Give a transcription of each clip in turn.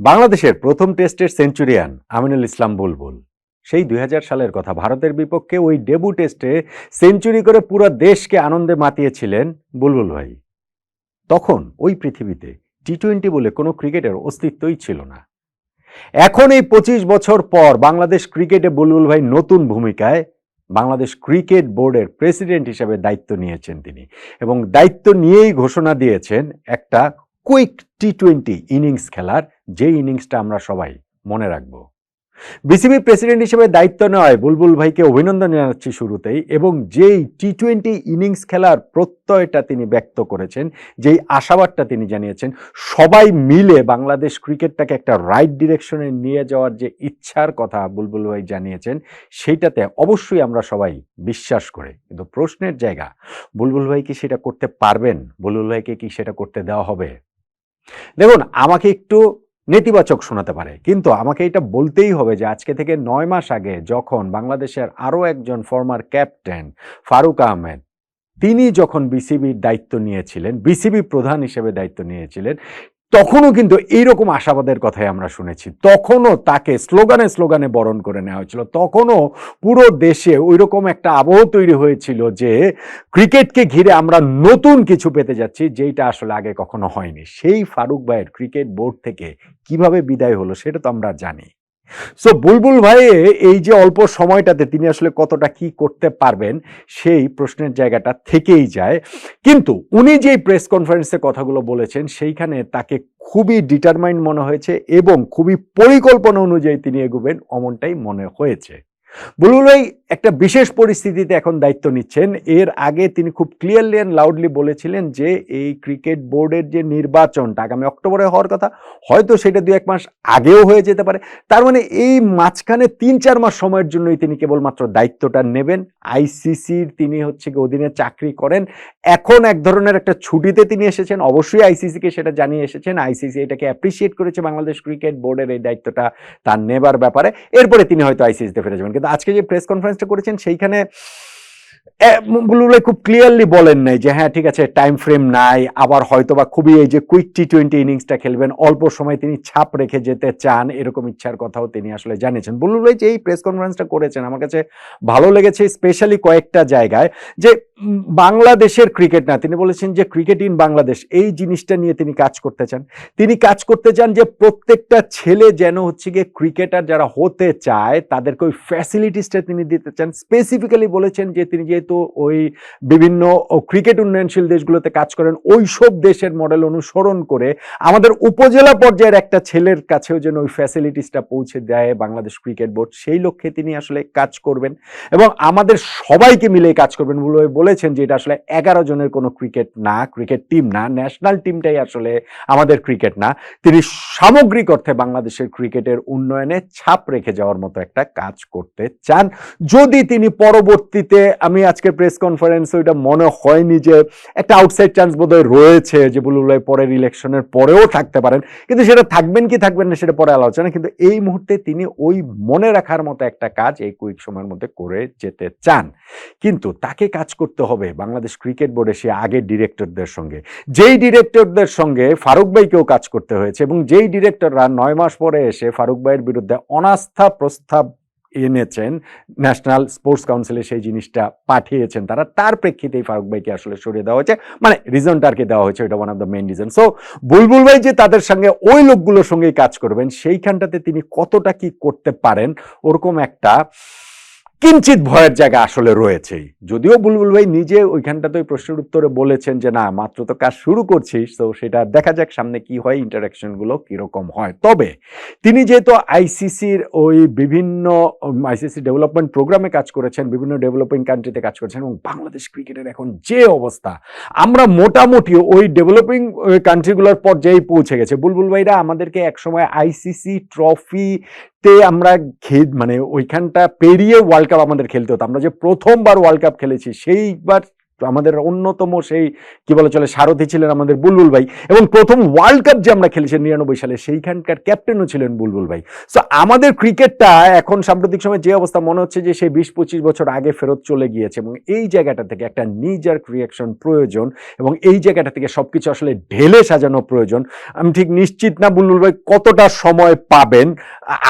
বাংলাদেশের প্রথম টেস্টের সেঞ্চুরিয়ান আমিনুল ইসলাম বুলবুল। সেই দুই হাজার সালের কথা ভারতের বিপক্ষে ওই ডেবু টেস্টে সেঞ্চুরি করে পুরো দেশকে আনন্দে মাতিয়েছিলেন বুলবুল ভাই। তখন ওই পৃথিবীতে টি টোয়েন্টি বলে কোনো ক্রিকেটের অস্তিত্বই ছিল না। এখন এই পঁচিশ বছর পর বাংলাদেশ ক্রিকেটে বুলবুল ভাই নতুন ভূমিকায় বাংলাদেশ ক্রিকেট বোর্ডের প্রেসিডেন্ট হিসেবে দায়িত্ব নিয়েছেন তিনি এবং দায়িত্ব নিয়েই ঘোষণা দিয়েছেন একটা কুইক টি টোয়েন্টি ইনিংস খেলার যে ইনিংসটা আমরা সবাই মনে রাখব। বিসিবি প্রেসিডেন্ট হিসেবে দায়িত্ব নেওয়ায় বুলবুল ভাইকে অভিনন্দন জানাচ্ছি শুরুতেই এবং যেই টি টোয়েন্টি ইনিংস খেলার প্রত্যয়টা তিনি ব্যক্ত করেছেন, যেই আশাবাদটা তিনি জানিয়েছেন, সবাই মিলে বাংলাদেশ ক্রিকেটটাকে একটা রাইট ডিরেকশনে নিয়ে যাওয়ার যে ইচ্ছার কথা বুলবুল ভাই জানিয়েছেন, সেইটাতে অবশ্যই আমরা সবাই বিশ্বাস করে। কিন্তু প্রশ্নের জায়গা, বুলবুল ভাই কি সেটা করতে পারবেন? বুলবুল ভাইকে কি সেটা করতে দেওয়া হবে? দেখুন, আমাকে একটু নেতিবাচক শোনাতে পারে। কিন্তু আমাকে এটা বলতেই হবে যে আজকে থেকে নয় মাস আগে যখন বাংলাদেশের আরও একজন ফর্মার ক্যাপ্টেন ফারুক আহমেদ, তিনি যখন বিসিবির দায়িত্ব নিয়েছিলেন বিসিবি প্রধান হিসেবে দায়িত্ব নিয়েছিলেন তখনও কিন্তু এইরকম আশাবাদের কথাই আমরা শুনেছি। তখনও তাকে স্লোগানে স্লোগানে বরণ করে নেওয়া হয়েছিল। তখনও পুরো দেশে ওই রকম একটা আবহ তৈরি হয়েছিল যে ক্রিকেটকে ঘিরে আমরা নতুন কিছু পেতে যাচ্ছি যেটা আসলে আগে কখনো হয়নি। সেই ফারুক ভাইয়ের ক্রিকেট বোর্ড থেকে কীভাবে বিদায় হলো সেটা তো আমরা জানি। সো বুলবুল ভাই, এই যে অল্প সময়টাতে তিনি আসলে কতটা কি করতে পারবেন, সেই প্রশ্নের জায়গাটা থেকেই যায়। কিন্তু উনি যে প্রেস কনফারেন্সে কথাগুলো বলেছেন, সেইখানে তাকে খুবই ডিটারমাইন্ড মনে হয়েছে এবং খুবই পরিকল্পনা অনুযায়ী তিনি এগোবেন অমনটাই মনে হয়েছে। বুলবুল ভাই, একটা বিশেষ পরিস্থিতিতে এখন দায়িত্ব নিচ্ছেন। এর আগে তিনি খুব ক্লিয়ারলি অ্যান্ড লাউডলি বলেছিলেন যে এই ক্রিকেট বোর্ডের যে নির্বাচনটা আগামী অক্টোবরে হওয়ার কথা, হয়তো সেটা দু এক মাস আগেও হয়ে যেতে পারে। তার মানে এই মাঝখানে তিন চার মাস সময়ের জন্যই তিনি কেবলমাত্র দায়িত্বটা নেবেন। আইসিসির তিনি হচ্ছে অধীনে চাকরি করেন। এখন এক ধরনের একটা ছুটিতে তিনি এসেছেন, অবশ্যই আইসিসিকে সেটা জানিয়ে এসেছেন। আইসিসি এটাকে অ্যাপ্রিসিয়েট করেছে বাংলাদেশ ক্রিকেট বোর্ডের এই দায়িত্বটা তার নেবার ব্যাপারে। এরপরে তিনি হয়তো আইসিসিতে ফিরে যাবেন। কিন্তু আজকে যে প্রেস কনফারেন্সটা করেছেন, সেইখানে খুব ক্লিয়ারলি বলেন নাই যে হ্যাঁ ঠিক আছে টাইম ফ্রেম নাই, আবার হয়তো বা খুবই এই যে কুইক টি টোয়েন্টি ইনিংসটা খেলবেন, অল্প সময় তিনি ছাপ রেখে যেতে চান, এরকম ইচ্ছার কথাও তিনি আসলে জানিয়েছেন। বুলুলাই যে এই প্রেস কনফারেন্সটা করেছেন, আমার কাছে ভালো লেগেছে স্পেশালি কয়েকটা জায়গায় যে বাংলাদেশের ক্রিকেট না, তিনি বলেছেন যে ক্রিকেট ইন বাংলাদেশ, এই জিনিসটা নিয়ে তিনি কাজ করতে চান। তিনি কাজ করতে চান যে, প্রত্যেকটা ছেলে যেন হচ্ছে গিয়ে ক্রিকেটার যারা হতে চায়, তাদেরকে ওই ফ্যাসিলিটিসটা তিনি দিতে চান। স্পেসিফিক্যালি বলেছেন যে, তিনি যেহেতু ওই বিভিন্ন ক্রিকেট উন্নয়নশীল দেশগুলোতে কাজ করেন ওই সব দেশের মডেল অনুসরণ করে আমাদের উপজেলা পর্যায়ের একটা ছেলের কাছেও যেন ওই ফ্যাসিলিটিসটা পৌঁছে দেয় বাংলাদেশ ক্রিকেট বোর্ড সেই লক্ষ্যে তিনি আসলে কাজ করবেন এবং আমাদের সবাইকে মিলে কাজ করবেন। বলে বলেছেন যে এটা আসলে এগারো জনের কোনো ক্রিকেট না ক্রিকেট টিম না ন্যাশনাল টিমটাই আসলে আমাদের ক্রিকেট না। তিনি সামগ্রিক অর্থে বাংলাদেশের ক্রিকেটের উন্নয়নে ছাপ রেখে যাওয়ার মতো একটা কাজ করতে চান। যদি তিনি পরবর্তীতে আমি আজকে প্রেস কনফারেন্সে ওইটা মনে হয়নি যে একটা আউটসাইড চান্স বোধহয় রয়েছে যে বুলুলাই পরের ইলেকশনের পরেও থাকতে পারেন। কিন্তু সেটা থাকবেন কি থাকবেন না সেটা পরে আলোচনা। কিন্তু এই মুহূর্তে তিনি ওই মনে রাখার মতো একটা কাজ এই কুইক সময়ের মধ্যে করে যেতে চান। কিন্তু তাকে কাজ করতে হবে বাংলাদেশ ক্রিকেট বোর্ডে সে আগের ডিরেক্টরদের সঙ্গে। যেই ডিরেক্টরদের সঙ্গে ফারুক ভাইকেও কাজ করতে হয়েছে এবং যেই ডিরেক্টররা নয় মাস পরে এসে ফারুক ভাইয়ের বিরুদ্ধে অনাস্থা প্রস্তাব এনেছেন ন্যাশনাল স্পোর্টস কাউন্সিলে সেই জিনিসটা পাঠিয়েছেন তারা, তার প্রেক্ষিতেই ফারুক ভাইকে আসলে সরিয়ে দেওয়া হয়েছে মানে রিজনটা আর কি দেওয়া হয়েছে এটা one of the main reason so Bulbul ভাই যে তাদের সঙ্গে, ওই লোকগুলোর সঙ্গেই কাজ করবেন, সেইখানটাতে তিনি কতটা কি করতে পারেন, ওরকম একটা কিঞ্চিত ভয়ের জায়গা আসলে রয়েছেই। যদিও বুলবুল ভাই নিজে ওইখানটাতে ওই প্রশ্নের উত্তরে বলেছেন যে, না, মাত্র তো কাজ শুরু করছিস, তো সেটা দেখা যাক সামনে কি হয় ইন্টারাকশনগুলো কীরকম হয়। তবে তিনি যেহেতু আইসিসির ওই বিভিন্ন আইসিসি ডেভেলপমেন্ট প্রোগ্রামে কাজ করেছেন, বিভিন্ন ডেভেলপিং কান্ট্রিতে কাজ করেছেন এবং বাংলাদেশ ক্রিকেটের এখন যে অবস্থা, আমরা মোটামুটি ওই ডেভেলপিং কান্ট্রিগুলোর পর্যায়ে পৌঁছে গেছে। বুলবুল ভাইরা আমাদেরকে একসময় আইসিসি ট্রফি তে আমরা মানে ওইখানটা পেরিয়ে ওয়ার্ল্ড কাপ আমাদের খেলতে হতো। আমরা যে প্রথমবার ওয়ার্ল্ড কাপ খেলেছি, সেইবার আমাদের অন্যতম সেই, কি বলে চলে, সারথি ছিলেন আমাদের বুলবুল ভাই। এবং প্রথম ওয়ার্ল্ড কাপ যে আমরা খেলেছি নিরানব্বই সালে, সেইখানকার ক্যাপ্টেনও ছিলেন বুলবুল ভাই। সো আমাদের ক্রিকেটটা এখন সাম্প্রতিক সময় যে অবস্থা, মনে হচ্ছে যে সেই বিশ পঁচিশ বছর আগে ফেরত চলে গিয়েছে। এবং এই জায়গাটা থেকে একটা নিজার রিয়াকশন প্রয়োজন। এবং এই জায়গাটা থেকে সবকিছু আসলে ঢেলে সাজানো প্রয়োজন। আমি ঠিক নিশ্চিত না বুলবুল ভাই কতটা সময় পাবেন।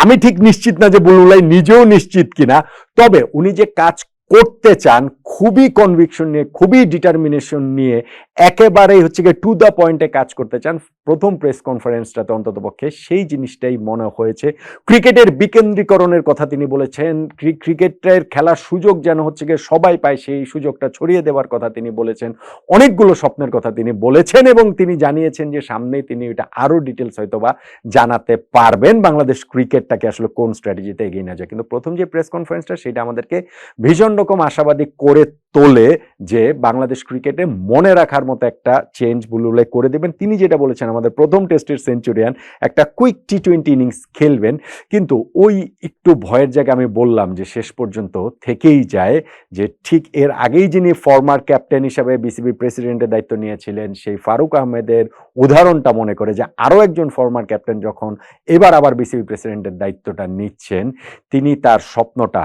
আমি ঠিক নিশ্চিত না যে বুলবুল ভাই নিজেও নিশ্চিত কিনা। তবে উনি যে কাজ করতে চান, খুবই কনভিকশন নিয়ে, খুবই ডিটারমিনেশন নিয়ে একেবারেই হচ্ছে গিয়ে টু দ্য পয়েন্টে কাজ করতে চান, প্রথম প্রেস কনফারেন্সটাতে অন্তত পক্ষে সেই জিনিসটাই মনে হয়েছে। ক্রিকেটের বিকেন্দ্রীকরণের কথা তিনি বলেছেন, ক্রি- ক্রিকেটের খেলার সুযোগ যেন হচ্ছে গিয়ে সবাই পায়, সেই সুযোগটা ছড়িয়ে দেওয়ার কথা তিনি বলেছেন। অনেকগুলো স্বপ্নের কথা তিনি বলেছেন এবং তিনি জানিয়েছেন যে সামনেই তিনি এটা আরও ডিটেলস হয়তোবা জানাতে পারবেন। বাংলাদেশ ক্রিকেটটাকে আসলে কোন স্ট্র্যাটেজিতে এগিয়ে নিয়ে যায়। কিন্তু প্রথম যে প্রেস কনফারেন্সটা সেটা আমাদেরকে ভীষণ রকম আশাবাদী করে তোলে যে বাংলাদেশ ক্রিকেটে মনে রাখার মতো একটা চেঞ্জ বুলুলে করে দেবেন। তিনি যেটা বলেছেন, আমাদের প্রথম টেস্টের সেঞ্চুরিয়ান একটা কুইক টি টোয়েন্টি ইনিংস খেলবেন। কিন্তু ওই একটু ভয়ের জায়গায় আমি বললাম যে শেষ পর্যন্ত থেকেই যায় যে ঠিক এর আগেই যিনি ফর্মার ক্যাপ্টেন হিসাবে বিসিবি প্রেসিডেন্টের দায়িত্ব নিয়েছিলেন, সেই ফারুক আহমেদের উদাহরণটা মনে করে যে আরও একজন ফর্মার ক্যাপ্টেন যখন এবার আবার বিসিবি প্রেসিডেন্টের দায়িত্বটা নিচ্ছেন, তিনি তার স্বপ্নটা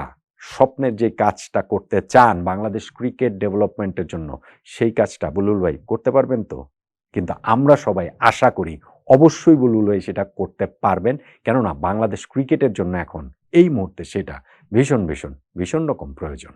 স্বপ্নের যে কাজটা করতে চান বাংলাদেশ ক্রিকেট ডেভেলপমেন্টের জন্য, সেই কাজটা বুলুল ভাই করতে পারবেন তো? কিন্তু আমরা সবাই আশা করি অবশ্যই বুলুল ভাই সেটা করতে পারবেন। কেননা বাংলাদেশ ক্রিকেটের জন্য এখন এই মুহূর্তে সেটা ভীষণ ভীষণ ভীষণ রকম প্রয়োজন।